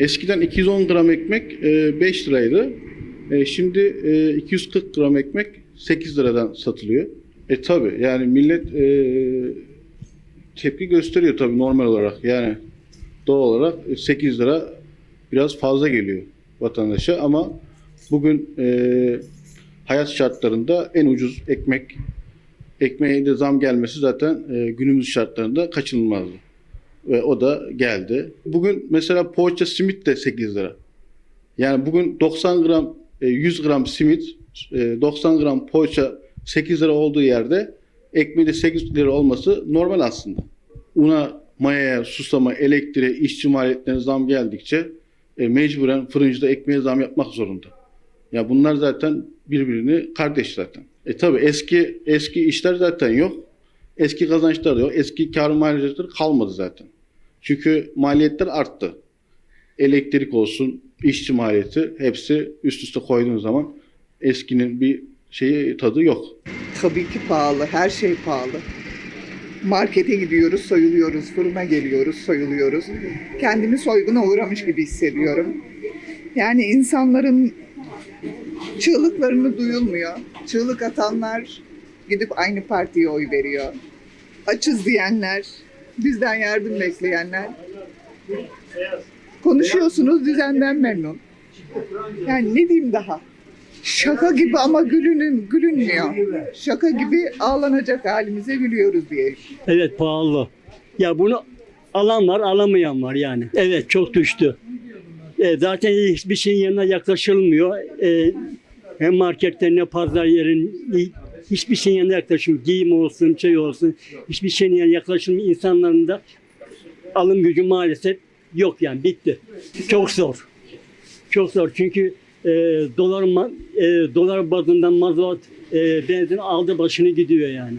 Eskiden 210 gram ekmek e, 5 liraydı. E, Şimdi e, 240 gram ekmek 8 liradan satılıyor. E tabi yani millet e, tepki gösteriyor tabi normal olarak. Yani doğal olarak 8 lira biraz fazla geliyor vatandaşa ama bugün e, hayat şartlarında en ucuz ekmek ekmeğe de zam gelmesi zaten e, günümüz şartlarında kaçınılmazdı. Ve o da geldi. Bugün mesela poğaça simit de 8 lira. Yani bugün 90 gram, e, 100 gram simit, e, 90 gram poğaça 8 lira olduğu yerde ekmeği de 8 lira olması normal aslında. Una, mayaya, susama, elektriğe, işçi maliyetlerine zam geldikçe e, mecburen fırıncıda ekmeğe zam yapmak zorunda. Ya bunlar zaten birbirini kardeş zaten. E tabi eski eski işler zaten yok. Eski kazançlar yok. Eski kar maliyetleri kalmadı zaten. Çünkü maliyetler arttı. Elektrik olsun, işçi maliyeti hepsi üst üste koyduğun zaman eskinin bir şeyi tadı yok. Tabii ki pahalı. Her şey pahalı. Markete gidiyoruz, soyuluyoruz. Fırına geliyoruz, soyuluyoruz. Kendimi soyguna uğramış gibi hissediyorum. Yani insanların çığlıklarını duyulmuyor. Çığlık atanlar gidip aynı partiye oy veriyor. Açız diyenler, bizden yardım bekleyenler. Konuşuyorsunuz düzenden memnun. Yani ne diyeyim daha? Şaka gibi ama gülünün gülünmüyor. Şaka gibi ağlanacak halimize gülüyoruz diye. Evet pahalı. Ya bunu alan var alamayan var yani. Evet çok düştü. E, zaten hiçbir şeyin yanına yaklaşılmıyor. E, hem markette ne pazar yerin hiçbir şeyin yanına yaklaşılmıyor. Giyim olsun, şey olsun. Hiçbir şeyin yanına yaklaşılmıyor. İnsanların da alım gücü maalesef yok yani bitti. Çok zor. Çok zor çünkü e, dolar e, dolar bazından mazot e, benzin aldı başını gidiyor yani.